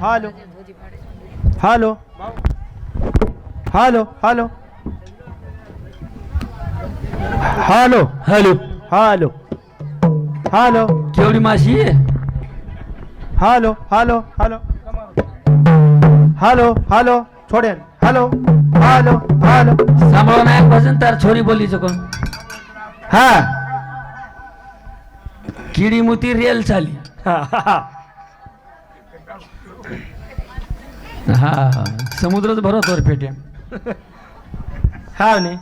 Hello hello hello hello hello hello hello hello केवढी माशी hello hello hello hello hello छोडेन hello hello hello सांभाळ नाही भजन तर छोरी बोलली कोण हा किडी मुती रेल चाली हा. समुद्रच भरवतो पेट्या हाव ने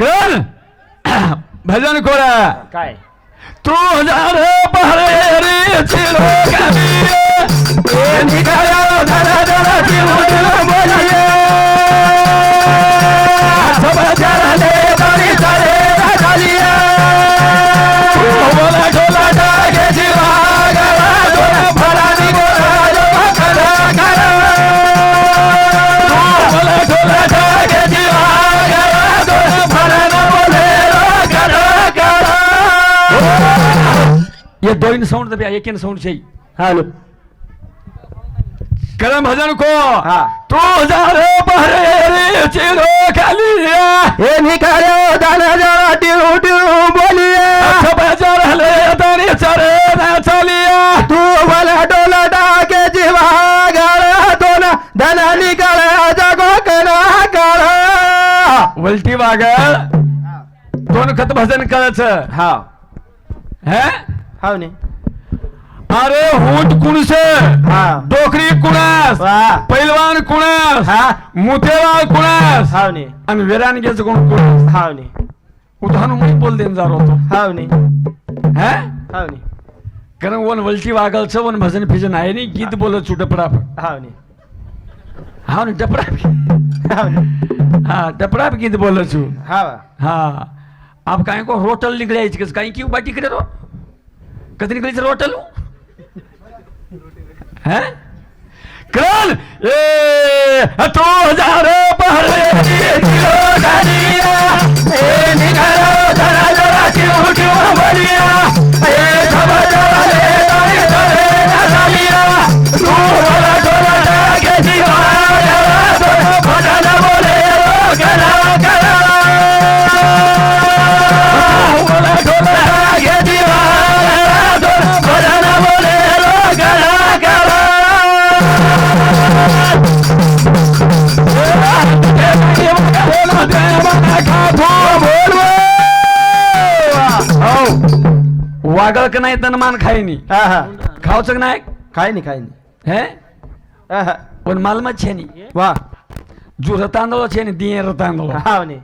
कर भजन कोरा काय? तू हजार पहरे रे चिलो कभी निकालो धरा धरा जीव दिल बोलिए ये दो इन साउंड दबे एक इन साउंड सही हेलो करम भजन को तू हजारो बहरे चिरो खालिया हे। निकालो हो, दाना जरा टिरू टिरू बोलिया सब जर हले दानी चरे ना चलिया तू वाला डोला डाके जीवा गाला दोना दाना निकाले जगो करा करा उलटी वागा दोन खत भजन करायचं हा। हे? हाव ने? अरे हुट कुणस? हा. डोकरी कुणास? वा. पैलवान कुणास? हा. मुतेवाळ कुणास? हाव ने. आणि विरान घ्यायचं कोण कुणास? हाव ने. उदाहरण म्हणून बोल देन जारो होतो हाव ने. हे? हाव ने. कारण वन वलटी वागलचं वन भजन फिजन आहे नाही गीत बोलत सुट पडा हाव ने. हा ना डपडा हाव ने. हा डपडा गीत बोलत छु हाव हा. आप काय को रोटल निकले काही की बाटी करे रो कधी निकली रोटल है? कल! ए तो हजार पहले किलो गालिया ए निकालो जरा जरा क्यों क्यों बलिया मान खायनी. हा हा. खावचं का नाही? काय नाही काय नाही हे? हा, हा. पण मालमत छे नी वा. जुर तांदूळ छे नी दियर तांदूळ हाव ने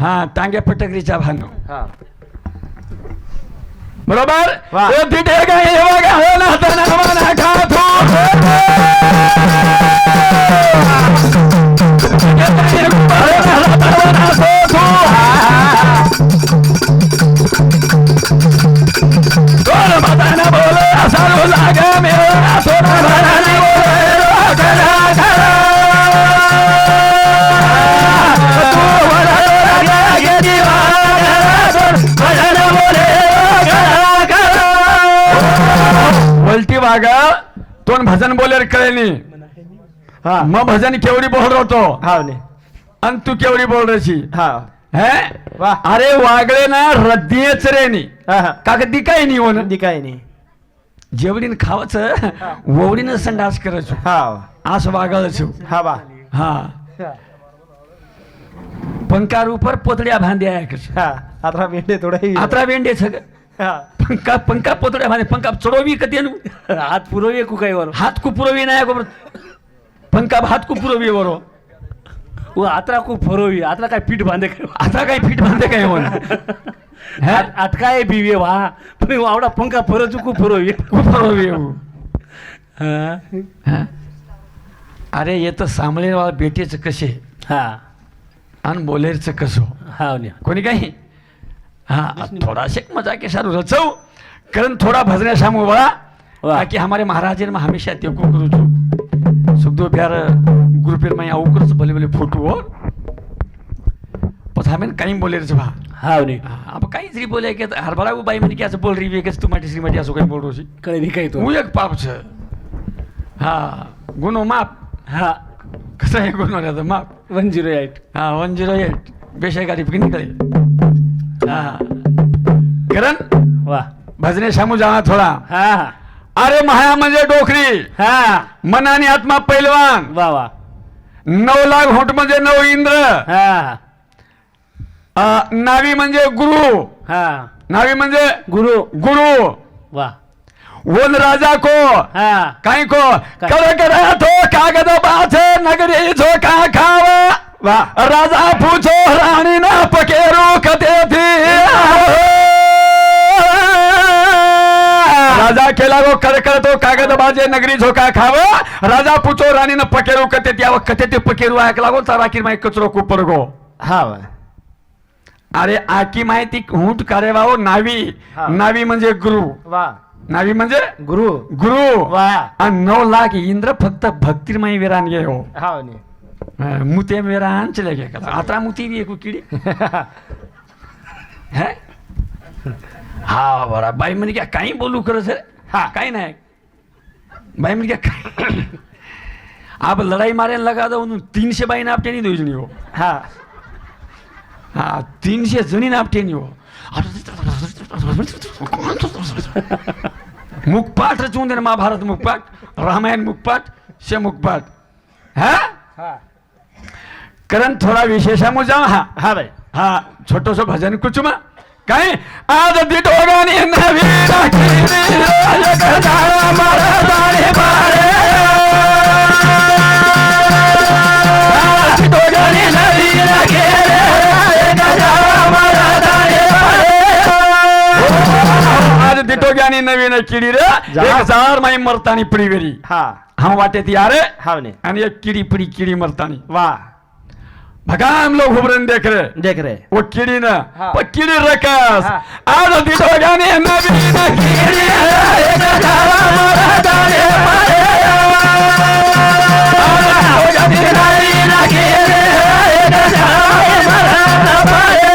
हा टांग्या पटकरीच्या भानो हा. बरोबर? तिथे काय वागा हो ना हा. मग भजन केवढी बोल होतो? हाव ने. आणि तू केवढी बोल रशी हा? हे वा. अरे वागळे ना रद्दीच रे नी. हा हा. कागदी काही नाही होणं? दी काय नाही जेवढीन खावचं ववडीनं संडास करायचो. हाव. असं वागायचो. हा बा हा. पंकार उपर पोतड्या भांड्या ऐकायचं हा आता भेंडे थोडं आत्रा वेंडे सग हा. पंका पंका पोतड्या भांडे पंका चढोवी कधी आणू? हात पुरवी कुकाईवर. हात कुपुरवी नाही बरोबर पंका हात कुपुरवी बरो. व आत्रा खूप फरवी आत्रा काय पीठ बांधे काय? आता काही फिट बांधे काय होण आट- अटकाय बिवे वा पण आवडा पंखा फरच खूप फरवी हा? हा? अरे येतं सांभळे बेटेचं कसे? हा. आणि बोलेरचं कसं? हा न्या. कोणी काही? हा थोड़ा शेक मजा के सारू रचव कारण थोड़ा भजने सामू बड़ा वाह। ताकि हमारे महाराज हमेशा को करू छु సుఖదేవ్ పేర గురు పేరు మా అవుకురచు భలే భలే फोटो हो। पस हमें कहीं बोले रे सुबह हाँ नहीं अब कहीं से बोले कि हर बार वो भाई मैंने कैसे बोल रही है कैसे तू माटी श्रीमती ऐसा कहीं बोल रही है कहीं भी कहीं तो। वो एक पाप है हाँ गुनो माप। हाँ। कसं आहे गुन्हा त्याचा माप? One zero eight. हा वन झिरो एट। बेशेगारी की निकळे। हा। करण? वा। भजने शामू जावा थोडा। हा हा। अरे माया म्हणजे डोकरी. हा. मन आणि आत्मा पैलवान. वा वा. नऊ लाख होट म्हणजे नऊ इंद्र. हा. अ, नावी म्हणजे गुरु. हा. नावी म्हणजे गुरु. गुरु. वा. वन राजा को. हा. काही को? काय? कर कर तो कागद बाथ नगरी झोका खाव. वा. राजा पूछो राणी ना पकेरू कते थी राजा केला गो कर कर तो कागद बाजे नगरी झोका खाव. राजा पूछो राणी ना पकेरू कते त्याव कते ते पकेरू ऐकला गो तर राखीर माय कचरो कुपर गो. हा वा. अरे आकी माहिती हुंट करे वाहो नावी. नावी म्हणजे गुरु. वा. नावी म्हणजे? गुरु. गुरु. वा. आणि नऊ लाख इंद्र फक्त भक्तिरमय वीरान गे हो. हा मुते वीरान चले गे आता मुती भी एक किडी. है? हा बरा बाई म्हणे क्या काही बोलू कर सर? हा. काही नाही. बाई म्हणे क्या? आप लढाई मारायला लगा दो तीनशे बाई नाही दोजणी हो हा. हा तीनशे जणी नापटे हो मुखपाठ रचून दे ना महाभारत मुखपाठ रामायण मुखपाठ शे मुखपाठ. हा? हा. करण थोडा विशेषा जाऊ हा हा बाई. हा छोटस भजन कुचुमा. काय? आज दिटोगानी नवीन महाराजाने बारे. आज दिटोगानी नवीन महाराजाने बारे. आज नवीन किडी रे. एक हजार माई मरतानी पिढी वेरी हा. हा वाटे ती अरे हा ने. आणि एक किडी पिढी किडी मरतानी. वा. भगाम लोग उभरण देख रे देख रे वो किडी ना हा. वो किडी रकस हा. आज दिटोग्यानी नवीन किडी राजगदाळा महाराजाने बारे. आज दिटोग्यानी नवीन किडी राजगदाळा महाराजाने बारे.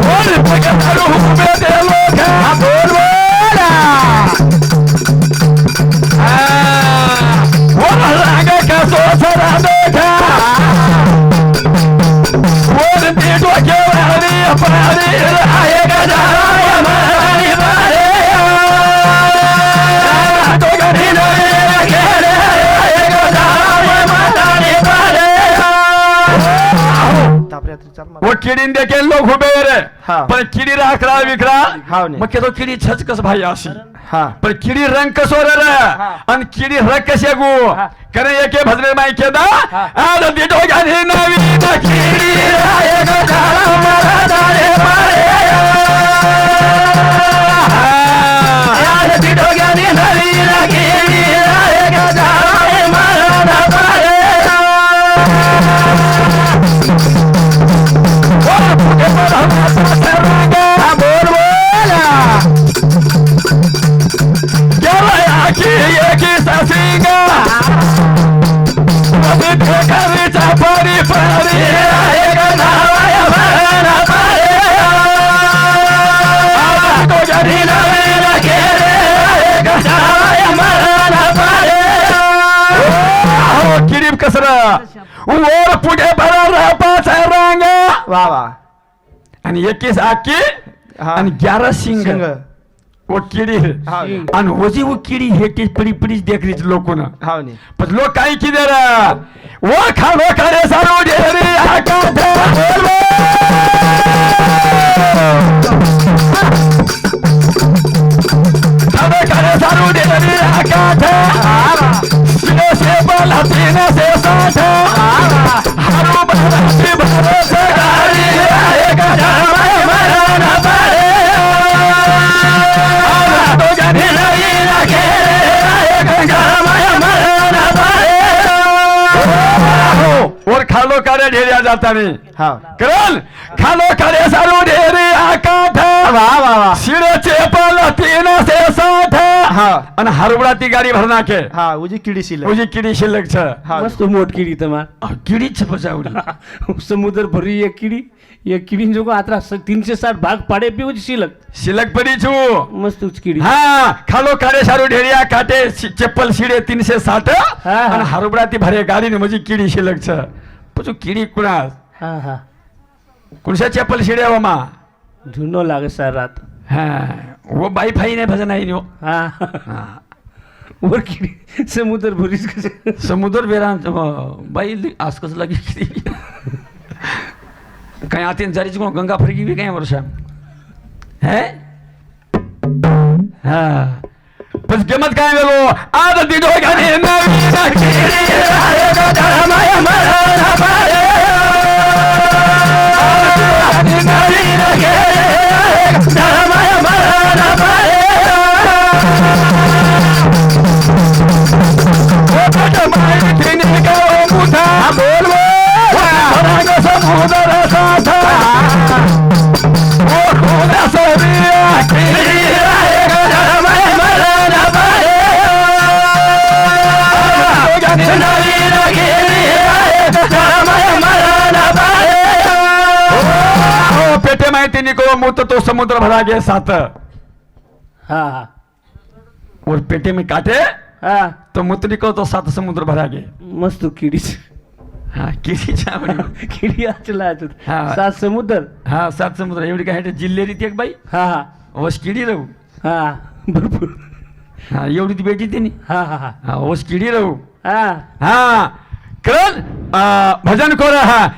बोल भगत रूप दे वो किडीन देखील लोक उभे हा. पण किडी राखला विकरा हाव. मग तो किडी छच कस भाई अशी हा पण किडी रंग कसो रे रे आणि किडी रंग कसे गो हा. करे एके भजरे माई केदा हा. आज दिटो गाणी किडी राय आकी हा. आणि ग्यारा सिंग सिंग. वो किडी हा. आणि वजी वो किडी हे ती पडी पडीच देख रही लोक ना हा ने पण लोक काय की दे रा वो खाले सारू दे रे आका दे बोल खाले सारू दे रे आका दे latrina se sata और खालो कारे ढेरिया जाता मी कारण खालो कारे सारू ढेरिया काठ वा वा वा शिरचे पाल तीन से साठ। हा। आणि हरवडा ती गाडी भरना के हा उजी किडी शिल्लक उजी किडी शिल्लक छ। मस्त मोठ किडी तमा किडी छ समुद्र भरी एक किडी। एक किडी जो आता तीनशे साठ भाग पाडे पे उजी शिल्लक शिल्लक पडी छु। मस्त उच किडी। हा खालो काडे सारू ढेरिया काटे चप्पल शिडे तीनशे साठ। आणि हरवडा ती भरे गाडी ने म्हणजे किडी शिलक छ। પછી કિડી કુણા હા હા कुणशा चप्पल शिडे मा જૂનો લાગે સાર રાત हा वो बाई फाई नाही भजन आहे नो હા हा. वर किडी समुद्र भरीच कसे समुद्र बेरा बाई लई आसकस लागी किडी काही आते जारीची कोण गंगा फरकी बी काही वर्षा है हा पण किंमत काय गेलो आज ती दोघांनी नवीन समुद्र भरा गे साथ। हाँ हाँ. और पेटे में काटे हा. तो मुतरी को तो सात समुद्र भरा गे मस्त तू सात समुद्र? हा सात समुद्र. एवढी काय आहे? जिल्हेरी ती एक बाई? हा हा. वस किडी राहू. हा भरपूर. हा एवढी ती बेटी तिने. हा हा हा. हा वस किडी राहू. हा. हा कळण भजन कोरा. हा.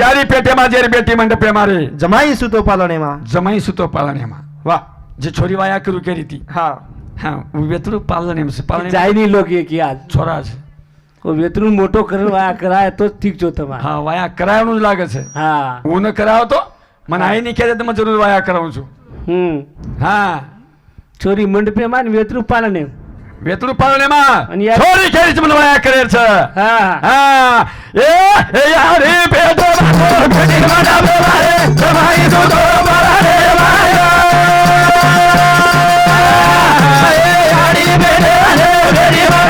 यारी पेटे माझेरी बेटी म्हणते प्रेमारे जमाई सुतो पालो नेमा जमाई सुतो पाला नेमा वा। जे छोरी वाया करू केली ती। हा। हा वेतरू पाला नेमसे पाला जायनी लोक एक आज। छोरा વેતરું મોટો કરવા કરાય તો ઠીક જો તમારે. હા વાયા કરાવવાનું જ લાગે છે. હા. હું ન કરાવો તો? મને આઈ નહીં કહેતા તમે જરૂર વાયા કરાવું છું. હમ. હા. છોરી મંડપે માં ને વેતરું પાલને. વેતરું પાલન એમાં છોરી ખેરી છે મને વાયા કરે છે. હા. હા. એ એ યારી પેટો એ મારે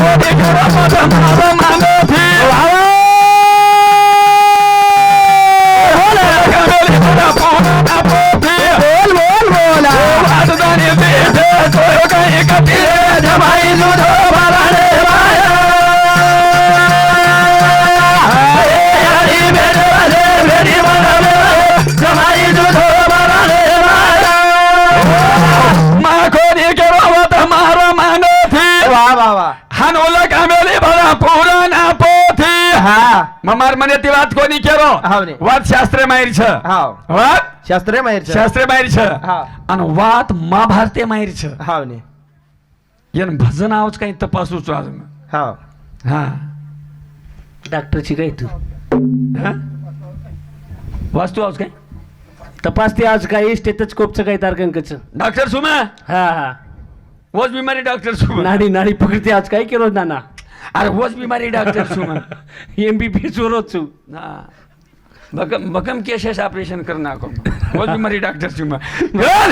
కోటి కురమ మామ మామ મમાર મને તે વાત કોની કેરો હાવ ને. વાત શાસ્ત્રે માહિર છે હાવ વાત શાસ્ત્રે માહિર છે શાસ્ત્રે માહિર છે હા. અને વાત મહાભારતે માહિર છે હાવ ને એને ભજન આવું જ કઈ તપાસું છું આજે મેં. હાવ હા ડાક્ટર છે કઈ તું હા વાસ્તુ આવું કઈ તપાસથી આજ काय स्टेथोस्कोप चं काही तारकन कच डॉक्टर सुमा हा हा वोच बिमारी डॉक्टर सुमा नाडी नाडी पकडते आज काय केलं नाना अरे वोच बिमारी डॉक्टर सुमा एमबीबीएस वरच છું हा. बकम बकम केसेस ऑपरेशन करना को वोच बिमारी डॉक्टर सुमा यार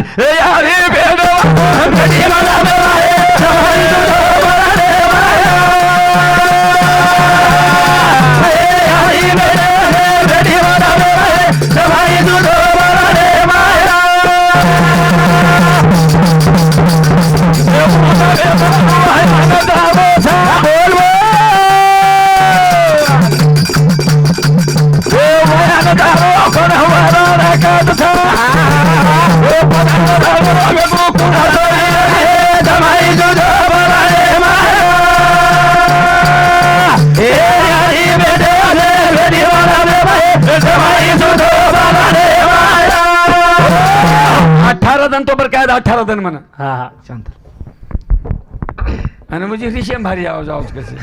आणि म्हणजे रिशेम भारी आवाज आवाज कसे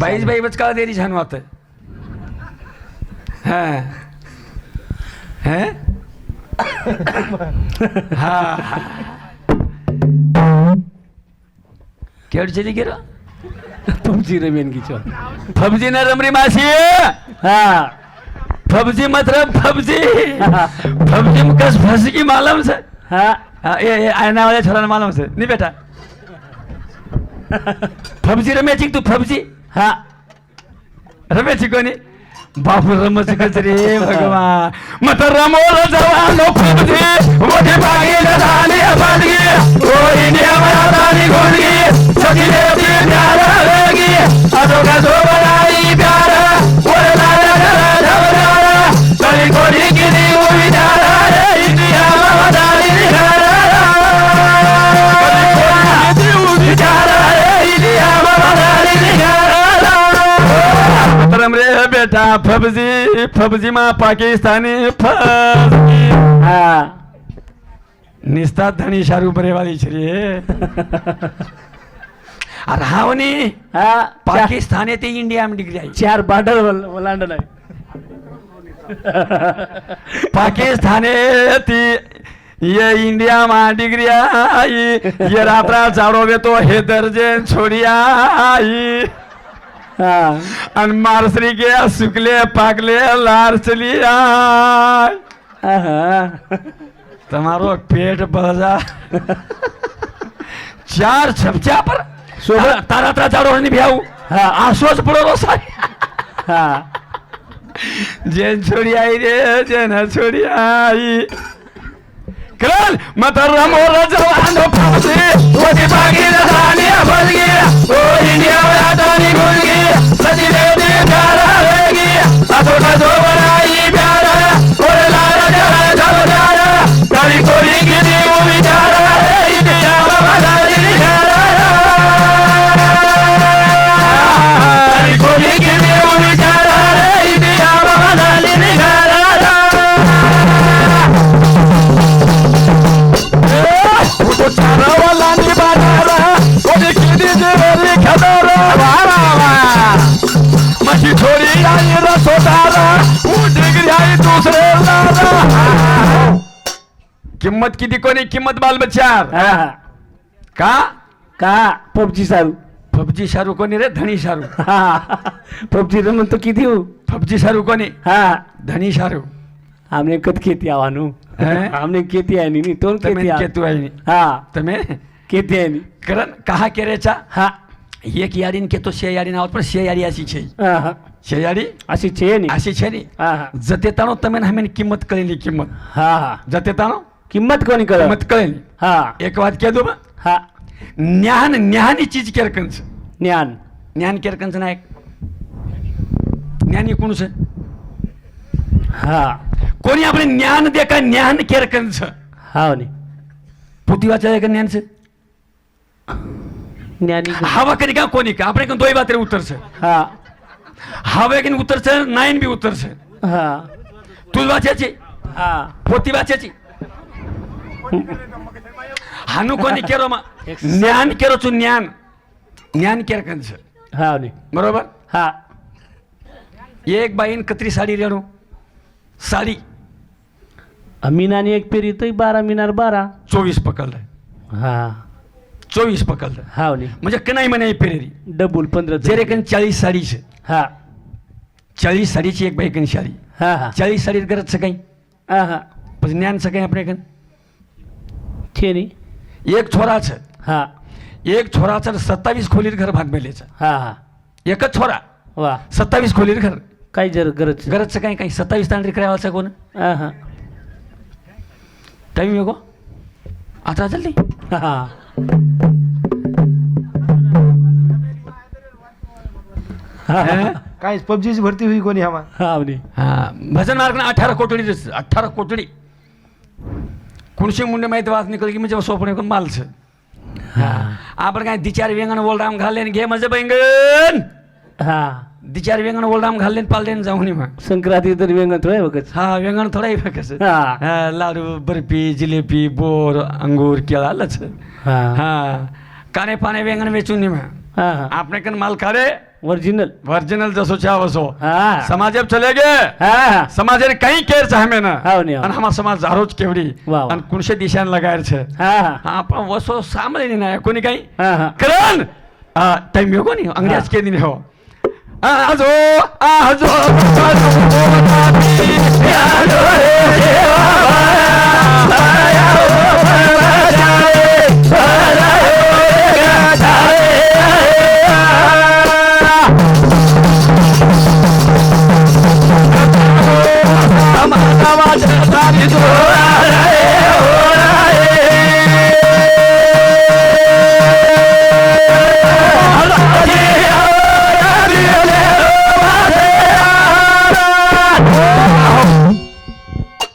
बाईच बाई बच का देरी छान वाटत हाँ? हैं। हाँ? केवढ चली गेलो तुमची रमेन की चो फबजी न रमरी मासी। हा। फबजी मतलब फबजी। फबजी कस फंस की मालूम से? हा। हाँ, ये ये आयना वाले छोरा ने मालूम से। नहीं बेटा। फबजी रम्याची तू फबजी. हा. रम्याची कोणी बापू रमच रे भगवान. मत रमोल जवानो फबजी. मोठे बागी झाली बादगी ओ इंडिया मला दानी गोडगी सगळे ती प्यार लगी अजो का फबजी फबजी मा पाकिस्तानी फबजी। हा। निस्ता धनी शारू बरेवाली छे अरे हावनी हा पाकिस्तान ते इंडिया में डिग्री आई चार बाटल ओलांडल पाकिस्तान ती ये इंडिया मा डिग्री आई ये रात्रा चाडो तो हे दर्जे छोडी आई हा आणि मारसरी के सुकले पाकले लार चली आय आहा. તમારો પેટ બજા ચાર છપચા પર શોભા- તારા તારા ચારો ની ભ્યાવું હા. આસો જ પડો રોસાઈ हा જેન છોડી આઈ રે જેન છોડી આઈ કલ મત રમો રજવાનો પાસી ઓજી બાગી રસાની ભલગી ઓ ઇન્ડિયા રાજાની ગુલગી સજી किंमत किती? कोणी किंमत बालबच्चार हा हा. का? का? पबजी सारू. पबजी शारू कोणी रे? धनी शारू हा पबजी तर म्हणतो किती हो? पबजी शारू कोणी? हा. धनी शारू हमने कद खेती आवानू हैं? हमने खेती आहे नी तोन खेती आ- केतू आहे हा. तुम्ही खेती आहे नी कारण कहा केरेचा? हा. एक यारीन केतो शे यारीन आहोत पण शे यारी अशी छे. शे यारी? अशी छे नी. अशी छे नी? हा हा. जतेतानो तमेन हमेन किंमत कळली हा हा. जतेतानो? किंमत कोणी कळ मत कळेल. हा. एक वाक्य दो हा. ज्ञान ज्ञानी चीज केरकंच ज्ञान. ज्ञान केरकंच नायक. ज्ञानी कोणच हा. कोणी आपले ज्ञान दे हो का ज्ञान केरकंच हा नी. वाचा का ज्ञानच ज्ञानी हवा करी का कोणी का? आपण दोय बातरे उतरच हा. हवा की उतरच नाईन बी उतरस? हा. तुझ वाचायची? हा. पोती वाचायची? हनुकोनी केरो मा? ज्ञान केरो चु ज्ञान. ज्ञान केर सर? हा नी बरोबर? हा. एक बाईन कत्री साडी रेणो. साडी. मीनाने एक पेरी तर बारा मीनार बारा. चोवीस पकडलं. हा. चोवीस पकडलं. हा नी म्हणजे कनाई म्हणे पेरेरी. डबल पंधरा जेरे कन चाळीस साडीचे. हा. चाळीस साडीची एक बाई कन साडी हा हा. चाळीस साडीत गरजचं काही हा हा. पण ज्ञानचं काही आपल्याकडे આપણે કન छे नी એક છોરા છે हा એક છોરા છે સત્તાવીસ ખોલી ઘર ભાગ મેલે છે हा हा એક જ છોરા वा સત્તાવીસ ખોલી ઘર काय जर गरज गरज છે કઈ કઈ સત્તાવીસ તાંડરી કરાવવા છે કોને हा हा टाइम येगो आता जल्दी हा हैं? काय पबजीची भरती हुई कोणी आम्हा हा नी हाँ भजन मार्ग ना अठारह कोटड़ी जैसे अठारह कोटड़ी कुणशी मुंडे माहिती वाच निकल की म्हणजे सोपणे कोण माल છે हा. आपण काय दिचार वेंगण वोलडाम घालले घे माझं बैंगन? हा. दिचार वेंगण वोलडाम घालले पालले जाऊन मग. संक्रांती तर वेगळं थोडं बघच. हा वेंगण थोडा हा. हा, लाडू बर्फी जिलेबी बोर अंगूर केळा आलंच. हा. हा. काने पाने वेंगण वेचून मग. आपने कन माल खारे ओरिजिनल ओरिजिनल जसो चाहो सो हां समाज अब चलेगे हां समाज रे कई केर चाहमे ना हां ने अन हमार समाज जारोज केवडी अन कुणशे दिशान लगायर छे हां हां पण वसो सामळे ना कोणी काही कारण टाइम यो कोणी अंग्रेज के दिन हो आजो आजो आजो आजो आजो 你 怎